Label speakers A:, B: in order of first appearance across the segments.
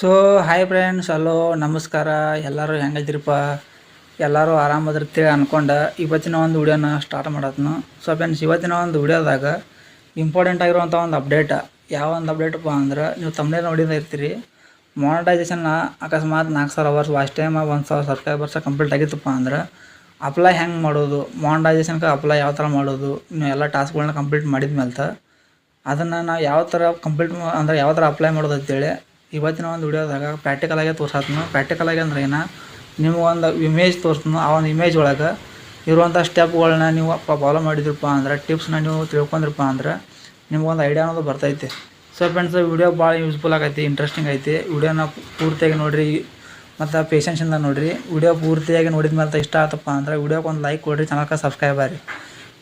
A: So hi friends hello ನಮಸ್ಕಾರ. ಎಲ್ಲರೂ ಹೆಂಗೈತಿರಪ್ಪ ಎಲ್ಲರೂ ಆರಾಮದಿರ್ತೀವಿ ಅಂದ್ಕೊಂಡು ಇವತ್ತಿನ ಒಂದು ವಿಡಿಯೋನ ಸ್ಟಾರ್ಟ್ ಮಾಡತ್ನು. ಸೊ ಫ್ರೆಂಡ್ಸ್ ಇವತ್ತಿನ ಒಂದು ವಿಡಿಯೋದಾಗ ಇಂಪಾರ್ಟೆಂಟ್ ಆಗಿರುವಂಥ ಒಂದು ಅಪ್ಡೇಟ್ ಯಾವ ಒಂದು ಅಪ್ಡೇಟಪ್ಪ ಅಂದ್ರೆ ನೀವು ತಮ್ಮನೇ ನೋಡಿದ ಇರ್ತೀರಿ. ಮಾನಿಟೈಸೇಷನ್ನ ಅಕಸ್ಮಾತ್ ನಾಲ್ಕು ಸಾವಿರ ಅವರ್ಸ್ ವಾಚ್ ಟೈಮ್ ಒಂದು ಸಾವಿರ ಸಬ್ಸ್ಕ್ರೈಬರ್ಸ ಕಂಪ್ಲೀಟ್ ಆಗಿತ್ತಪ್ಪ ಅಂದ್ರೆ ಅಪ್ಲೈ ಹೆಂಗೆ ಮಾಡೋದು? ಮಾನಿಟೈಸೇಷನ್ಗೆ ಅಪ್ಲೈ ಯಾವ ಥರ ಮಾಡೋದು? ನೀವು ಎಲ್ಲ ಟಾಸ್ಕ್ಗಳನ್ನ ಕಂಪ್ಲೀಟ್ ಮಾಡಿದ ಮೇಲೆ ಅದನ್ನು ನಾವು ಯಾವ ಥರ ಕಂಪ್ಲೀಟ್ ಅಂದ್ರೆ ಯಾವ ಥರ ಅಪ್ಲೈ ಮಾಡೋದು ಅಂತೇಳಿ ಇವತ್ತಿನ ಒಂದು ವಿಡಿಯೋದಾಗ ಪ್ರಾಕ್ಟಿಕಲಾಗೆ ಪ್ರಾಕ್ಟಿಕಲ್ ಆಗಿ ಅಂದ್ರೆ ಏನ? ನಿಮ್ಗೆ ಒಂದು ಇಮೇಜ್ ತೋರಿಸ್ತು ಆ ಒಂದು ಇಮೇಜ್ ಒಳಗೆ ಇರುವಂಥ ಸ್ಟೆಪ್ಗಳನ್ನ ನೀವು ಫಾಲೋ ಮಾಡಿದ್ರಪ್ಪ ಅಂದ್ರೆ ಟಿಪ್ಸ್ನ ನೀವು ತಿಳ್ಕೊಂಡ್ರಪ್ಪ ಅಂದ್ರೆ ನಿಮ್ಗೊಂದು ಐಡಿಯಾ ಅನ್ನೋದು ಬರ್ತೈತೆ. ಸೊ ಫ್ರೆಂಡ್ಸ್ ವಿಡಿಯೋ ಭಾಳ ಯೂಸ್ಫುಲ್ ಆಗೈತಿ ಇಂಟ್ರೆಸ್ಟಿಂಗ್ ಐತಿ ವಿಡಿಯೋನ ಪೂರ್ತಿಯಾಗಿ ನೋಡಿರಿ. ಮತ್ತು ಪೇಷನ್ಸಿಂದ ನೋಡಿರಿ. ವಿಡಿಯೋ ಪೂರ್ತಿಯಾಗಿ ನೋಡಿದ ಮೇಲೆ ಇಷ್ಟ ಆತಪ್ಪ ಅಂದ್ರೆ ವಿಡಿಯೋಗೆ ಒಂದು ಲೈಕ್ ಕೊಡಿರಿ ಚಾನಲ್ಗೆ ಸಬ್ಸ್ಕ್ರೈಬ್ ಆಗಿ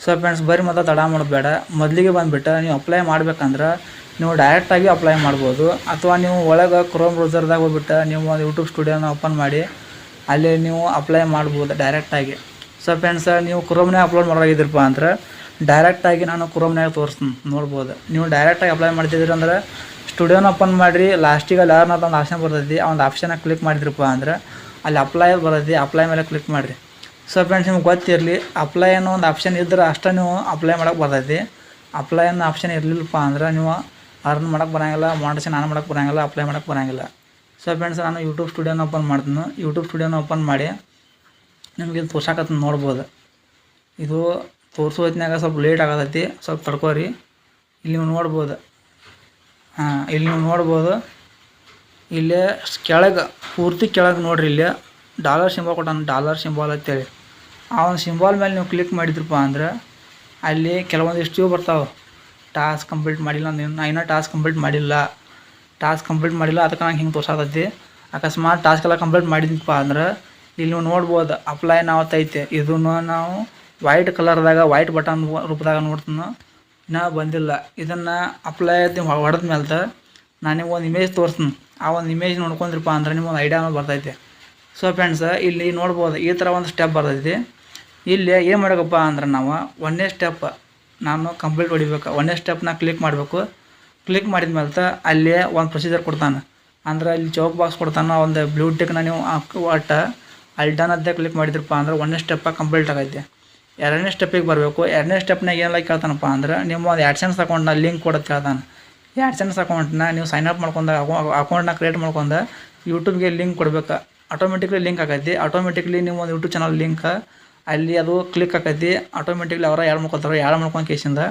A: ಸೊ ಫ್ರೆಂಡ್ಸ್ ಬರೀ ಮತ್ತೆ ತಡ ಮಾಡೋದು ಬೇಡ. ಮೊದಲಿಗೆ ಬಂದುಬಿಟ್ಟು ನೀವು ಅಪ್ಲೈ ಮಾಡ್ಬೇಕಂದ್ರೆ ನೀವು ಡೈರೆಕ್ಟಾಗಿ ಅಪ್ಲೈ ಮಾಡ್ಬೋದು. ಅಥವಾ ನೀವು ಒಳಗೆ ಕ್ರೋಮ್ ಬ್ರೌಸರ್ದಾಗ ಹೋಗ್ಬಿಟ್ಟು ನೀವು ಒಂದು ಯೂಟ್ಯೂಬ್ ಸ್ಟುಡಿಯೋನ ಓಪನ್ ಮಾಡಿ, ಅಲ್ಲಿ ನೀವು ಅಪ್ಲೈ ಮಾಡ್ಬೋದು ಡೈರೆಕ್ಟಾಗಿ ಸೊ ಫ್ರೆಂಡ್ಸ್ ನೀವು ಕ್ರೋಮ್ನಾಗ ಅಪ್ಲೋಡ್ ಮಾಡೋಗಿದ್ರಪ್ಪ ಅಂದ್ರೆ ಡೈರೆಕ್ಟಾಗಿ ನಾನು ಕ್ರೋಮ್ನಾಗ ತೋರಿಸ್ತೀನಿ, ನೋಡ್ಬೋದು. ನೀವು ಡೈರೆಕ್ಟಾಗಿ ಅಪ್ಲೈ ಮಾಡ್ತಿದ್ದೀರಿ ಅಂದ್ರೆ ಸ್ಟುಡಿಯೋನ ಓಪನ್ ಮಾಡಿರಿ ಲಾಸ್ಟಿಗೆ ಅಲ್ಲಿ ಯಾರನ್ನ ಒಂದು ಆಪ್ಷನ್ ಬರ್ತೈತಿ, ಆ ಒಂದು ಆಪ್ಷನ್ನ ಕ್ಲಿಕ್ ಮಾಡಿದ್ರಪ್ಪ ಅಂದ್ರೆ ಅಲ್ಲಿ ಅಪ್ಲೈ ಬರ್ತೈತಿ ಅಪ್ಲೈ ಮೇಲೆ ಕ್ಲಿಕ್ ಮಾಡಿರಿ. ಸೊ ಫ್ರೆಂಡ್ಸ್ ನಿಮ್ಗೆ ಗೊತ್ತಿರಲಿ ಅಪ್ಲೈ ಅನ್ನೋ ಒಂದು ಆಪ್ಷನ್ ಇದ್ದರೆ ಅಷ್ಟೇ ನೀವು ಅಪ್ಲೈ ಮಾಡೋಕೆ ಬರ್ತೈತಿ. ಅಪ್ಲೈ ಅನ್ನೋ ಆಪ್ಷನ್ ಇರಲಿಲ್ಲಪ್ಪ ಅಂದ್ರೆ ನೀವು ಅರ್ನ್ ಮಾಡೋಕ್ಕೆ ಬರೋಂಗಿಲ್ಲ ಮಾಡಿಸಿ ನಾನು ಮಾಡೋಕ್ಕೆ ಬರೋಂಗಿಲ್ಲ ಅಪ್ಲೈ ಮಾಡೋಕ್ಕೆ ಬರೋಂಗಿಲ್ಲ. ಸೊ ಫ್ರೆಂಡ್ಸ್ ನಾನು ಯೂಟ್ಯೂಬ್ ಸ್ಟುಡಿಯೋನ ಓಪನ್ ಮಾಡ್ತೀನಿ. ಯೂಟ್ಯೂಬ್ ಸ್ಟುಡಿಯೋನ ಓಪನ್ ಮಾಡಿ ನಿಮ್ಗೆ ಇದು ತೋರ್ಸಾಕತ್ತ ನೋಡ್ಬೋದು. ಇದು ತೋರಿಸೋ ಹೊತ್ತಿನಾಗ ಸ್ವಲ್ಪ ಲೇಟ್ ಆಗತೈತಿ, ಸ್ವಲ್ಪ ತಡ್ಕೋರಿ. ಇಲ್ಲಿ ನೀವು ನೋಡ್ಬೋದು. ಹಾಂ, ಇಲ್ಲಿ ನೀವು ನೋಡ್ಬೋದು. ಇಲ್ಲೇ ಕೆಳಗೆ, ಪೂರ್ತಿ ಕೆಳಗೆ ನೋಡ್ರಿ ಇಲ್ಲಿ. ಡಾಲರ್ ಸಿಂಬಾಲ್ ಕೊಟ್ಟಾನ ಡಾಲರ್ ಸಿಂಬಾಲ್ ಅಂತೇಳಿ. ಆ ಒಂದು ಸಿಂಬಾಲ್ ಮೇಲೆ ನೀವು ಕ್ಲಿಕ್ ಮಾಡಿದ್ರಪ್ಪ ಅಂದ್ರೆ ಅಲ್ಲಿ ಕೆಲವೊಂದು ಇಷ್ಟು ಬರ್ತಾವೆ. ಟಾಸ್ಕ್ ಕಂಪ್ಲೀಟ್ ಮಾಡಿಲ್ಲ ನೀನು ನಾ ಇನ್ನೂ ಟಾಸ್ಕ್ ಕಂಪ್ಲೀಟ್ ಮಾಡಿಲ್ಲ. ಟಾಸ್ಕ್ ಕಂಪ್ಲೀಟ್ ಮಾಡಿಲ್ಲ, ಅದಕ್ಕೆ ನಂಗೆ ಹಿಂಗೆ ತೋರ್ಸಾತೈತಿ. ಅಕಸ್ಮಾತ್ ಟಾಸ್ಕ್ ಎಲ್ಲ ಕಂಪ್ಲೀಟ್ ಮಾಡಿದ್ನಪ್ಪ ಅಂದ್ರೆ ಇಲ್ಲಿ ನೀವು ನೋಡ್ಬೋದು ಅಪ್ಲೈ ನಾವು ತೈತೆ ಇದನ್ನು ನಾವು ವೈಟ್ ಕಲರ್ದಾಗ ವೈಟ್ ಬಟನ್ ರೂಪದಾಗ ನೋಡ್ತೀನಿ ಇನ್ನೂ ಬಂದಿಲ್ಲ. ಇದನ್ನು ಅಪ್ಲೈ ಹೊಡೆದ ಮೇಲೆ ನಾನು ಒಂದು ಇಮೇಜ್ ತೋರಿಸ್ತೀನಿ. ಆ ಒಂದು ಇಮೇಜ್ ನೋಡ್ಕೊಂಡ್ರಪ್ಪ ಅಂದ್ರೆ ನಿಮ್ಮ ಒಂದು ಐಡಿಯಾ ಬರ್ತೈತೆ. ಸೊ ಫ್ರೆಂಡ್ಸ್ ಇಲ್ಲಿ ನೋಡ್ಬೋದು, ಈ ಥರ ಒಂದು ಸ್ಟೆಪ್ ಬರ್ತೈತಿ. ಇಲ್ಲಿ ಏನು ಮಾಡಬೇಕಪ್ಪ ಅಂದ್ರೆ ನಾವು ಒಂದೇ ಸ್ಟೆಪ್ ನಾನು ಕಂಪ್ಲೀಟ್ ಹೊಡಿಬೇಕು. ಒಂದೇ ಸ್ಟೆಪ್ನ ಕ್ಲಿಕ್ ಮಾಡಬೇಕು. ಕ್ಲಿಕ್ ಮಾಡಿದ ಮೇಲೆ ಅಲ್ಲಿ ಒಂದು ಪ್ರೊಸೀಜರ್ ಕೊಡ್ತಾನೆ. ಅಂದ್ರೆ ಅಲ್ಲಿ ಚೌಕ್ ಬಾಕ್ಸ್ ಕೊಡ್ತಾನೆ, ಒಂದು ಬ್ಲೂ ಟೆಕ್ನ ನೀವು ಒಟ್ಟು ಅಲ್ಲಿ ಡನ್ ಅದೇ ಕ್ಲಿಕ್ ಮಾಡಿದ್ರಪ್ಪ ಅಂದ್ರೆ ಒಂದನೇ ಸ್ಟೆಪ್ಪ ಕಂಪ್ಲೀಟ್ ಆಗೈತೆ. ಎರಡನೇ ಸ್ಟೆಪ್ಪಿಗೆ ಬರಬೇಕು. ಎರಡನೇ ಸ್ಟೆಪ್ನಾಗ ಏನೆಲ್ಲ ಕೇಳ್ತಾನಪ್ಪ ಅಂದ್ರೆ ನಿಮ್ಮ ಒಂದು ಆ್ಯಡ್ಸೆನ್ಸ್ ಅಕೌಂಟ್ನ ಲಿಂಕ್ ಕೊಡೋದು ಕೇಳ್ತಾನೆ. ಆ್ಯಡ್ಸೆನ್ಸ್ ಅಕೌಂಟ್ನ ನೀವು ಸೈನ್ ಅಪ್ ಮಾಡ್ಕೊಂಡ ಅಕೌಂಟ್ನ ಕ್ರಿಯೇಟ್ ಮಾಡ್ಕೊಂಡು ಯೂಟ್ಯೂಬ್ಗೆ ಲಿಂಕ್ ಕೊಡ್ಬೇಕು. ಆಟೋಮೆಟಿಕ್ಲಿ ಲಿಂಕ್ ಆಗೈತಿ. ಆಟೋಮೆಟಿಕ್ಲಿ ನಿಮ್ಮ ಒಂದು ಯೂಟ್ಯೂಬ್ ಚಾನಲ್ ಲಿಂಕ್ ಅಲ್ಲಿ ಅದು ಕ್ಲಿಕ್ ಆಕೈತಿ ಆಟೋಮೆಟಿಕ್ಲಿ ಅವರ ಯಾರು ಮಾಡ್ಕೊತಾರೆ ಯಾರು ಮಾಡ್ಕೊಂಡು ಕೇಸಿಂದ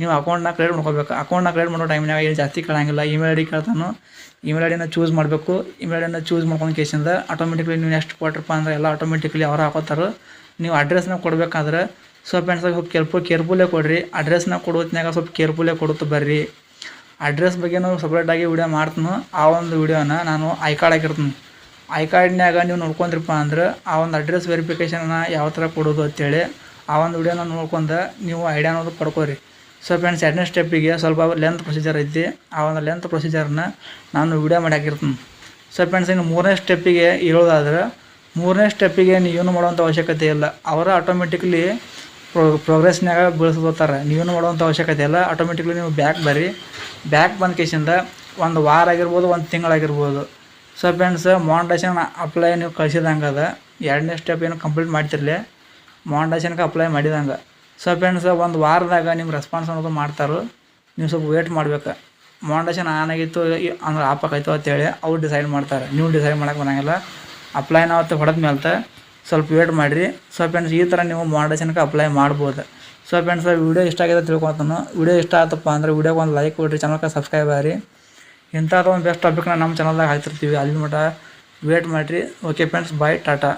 A: ನೀವು ಅಕೌಂಟ್ನ ಕ್ರಿಯೇಟ್ ಮಾಡ್ಕೋಬೇಕು. ಅಕೌಂಟ್ನ ಕ್ರಿಯೇಟ್ ಮಾಡೋ ಟೈಮ್ನಾಗ ಏನು ಜಾಸ್ತಿ ಕೇಳಂಗಿಲ್ಲ. ಇಮೇಲ್ ಐ ಡಿ ಕೇಳ್ತಾನು. ಇಮೇಲ್ ಐ ಡಿನ ಚೂಸ್ ಮಾಡಬೇಕು. ಇಮೇಲ್ ಐ ಚೂಸ್ ಮಾಡ್ಕೊಂಡು ಕೇಸಿಂದ ಆಟೋಮೆಟಿಕ್ಲಿ ನೀವು ಎಷ್ಟು ಕೊಟ್ರಪ್ಪ ಅಂದ್ರೆ ಎಲ್ಲ ಆಟೋಮೆಟಿಕ್ಲಿ ಅವ್ರು ಹಾಕೋತಾರೆ. ನೀವು ಅಡ್ರೆಸ್ನ ಕೊಡಬೇಕಾದ್ರೆ ಸ್ವಲ್ಪ ಫ್ರೆಂಡ್ಸಾಗ ಸ್ವಲ್ಪ ಕೇರ್ಫುಲ್ ಕೇರ್ಫುಲ್ಲೇ ಕೊಡಿರಿ. ಅಡ್ರೆಸ್ನ ಕೊಡೋತ್ನಾಗ ಸ್ವಲ್ಪ ಕೇರ್ಫುಲ್ಲೇ ಕೊಡುತ್ತೆ ಬರ್ರಿ. ಅಡ್ರೆಸ್ ಬಗ್ಗೆ ನಾವು ಸಪ್ರೇಟಾಗಿ ವಿಡಿಯೋ ಮಾಡ್ತೀನಿ. ಆ ಒಂದು ವಿಡಿಯೋನ ನಾನು ಐ ಕಾರ್ಡ್ ಹಾಕಿರ್ತೀನಿ. ಐ ಕಾರ್ಡ್ನ್ಯಾಗ ನೀವು ನೋಡ್ಕೊಂಡ್ರಪ್ಪ ಅಂದ್ರೆ ಆ ಒಂದು ಅಡ್ರೆಸ್ ವೆರಿಫಿಕೇಷನ್ನ ಯಾವ ಥರ ಕೊಡೋದು ಅಂತೇಳಿ ಆ ಒಂದು ವಿಡಿಯೋನ ನೋಡ್ಕೊಂಡು ನೀವು ಐಡಿಯಾ ಅನ್ನೋದು ಪಡ್ಕೋರಿ. ಸೊ ಫ್ರೆಂಡ್ಸ್ ಎರಡನೇ ಸ್ಟೆಪ್ಪಿಗೆ ಸ್ವಲ್ಪ ಲೆಂತ್ ಪ್ರೊಸೀಜರ್ ಐತಿ. ಆ ಒಂದು ಲೆಂತ್ ಪ್ರೊಸೀಜರ್ನ ನಾನು ವಿಡಿಯೋ ಮಾಡಿ ಹಾಕಿರ್ತೀನಿ. ಸೊ ಫ್ರೆಂಡ್ಸ್ ಇನ್ನು ಮೂರನೇ ಸ್ಟೆಪ್ಪಿಗೆ ಇರೋದಾದ್ರೆ ಮೂರನೇ ಸ್ಟೆಪ್ಪಿಗೆ ನೀವೇನು ಮಾಡುವಂಥ ಅವಶ್ಯಕತೆ ಇಲ್ಲ. ಅವರ ಆಟೋಮೆಟಿಕ್ಲಿ ಪ್ರೊ ಪ್ರೋಗ್ರೆಸ್ನಾಗ ಬೀಳಿಸ್ಕೋತಾರೆ. ನೀವೇನು ಮಾಡುವಂಥ ಅವಶ್ಯಕತೆ ಇಲ್ಲ. ಆಟೋಮೆಟಿಕ್ಲಿ ನೀವು ಬ್ಯಾಕ್ ಬರ್ರಿ ಬ್ಯಾಕ್ ಬಂದ ಕೇಸಿಂದ ಒಂದು ವಾರ ಆಗಿರ್ಬೋದು, ಒಂದು ತಿಂಗಳಾಗಿರ್ಬೋದು. ಸೊ ಫ್ರೆಂಡ್ಸ್ ಮೋಂಡೇಶನ್ ಅಪ್ಲೈ ನೀವು ಕಳಿಸಿದಂಗೆ ಅದ. ಎರಡನೇ ಸ್ಟೆಪ್ ಏನು ಕಂಪ್ಲೀಟ್ ಮಾಡ್ತಿರಲಿ. ಮೋಂಡೇಶನ್ಗೆ ಅಪ್ಲೈ ಮಾಡಿದಂಗೆ. ಸೊ ಫ್ರೆಂಡ್ಸ್ ಒಂದು ವಾರದಾಗ ನಿಮ್ಮ ರೆಸ್ಪಾನ್ಸ್ ಅನ್ನೋದು ಮಾಡ್ತಾರೆ. ನೀವು ಸ್ವಲ್ಪ ವೇಟ್ ಮಾಡ್ಬೇಕು. ಮೋಂಡೇಶನ್ ಆನ್ ಆಗಿತ್ತು ಅಂದ್ರೆ ಅಂತ ಅಂತೇಳಿ ಅವ್ರು ಡಿಸೈಡ್ ಮಾಡ್ತಾರೆ. ನೀವು ಡಿಸೈಡ್ ಮಾಡೋಕೆ ಬರೋಂಗಿಲ್ಲ ಅಪ್ಲೈ ನಾವು ಹೊಡೆದ ಮೇಲೆ ಸ್ವಲ್ಪ ವೇಟ್ ಮಾಡಿರಿ. ಸೊ ಫ್ರೆಂಡ್ಸ್ ಈ ಥರ ನೀವು ಮೋಂಡೇಶನ್ಗೆ ಅಪ್ಲೈ ಮಾಡ್ಬೋದು. ಸೊ ಫ್ರೆಂಡ್ಸ್ ವಿಡಿಯೋ ಇಷ್ಟ ಆಗಿದೆ ತಿಳ್ಕೊತಾನು ವಿಡಿಯೋ ಇಷ್ಟ ಆತಪ್ಪ ಅಂದ್ರೆ ವಿಡಿಯೋಗೆ ಒಂದು ಲೈಕ್ ಕೊಡಿರಿ ಚಾನಲ್ಗೆ ಸಬ್ಸ್ಕ್ರೈಬ್ ಆಗಿರಿ. ಇಂಥದ್ದು ಒಂದು ಬೆಸ್ಟ್ ಟಾಪಿಕ್ನ ನಮ್ಮ ಚಾನಲ್ದಾಗ ಹಾಕ್ತಿರ್ತೀವಿ. ಅಲ್ಲಿ ಮಟ್ಟ ವೇಟ್ ಮಾಡಿರಿ. Okay friends bye Tata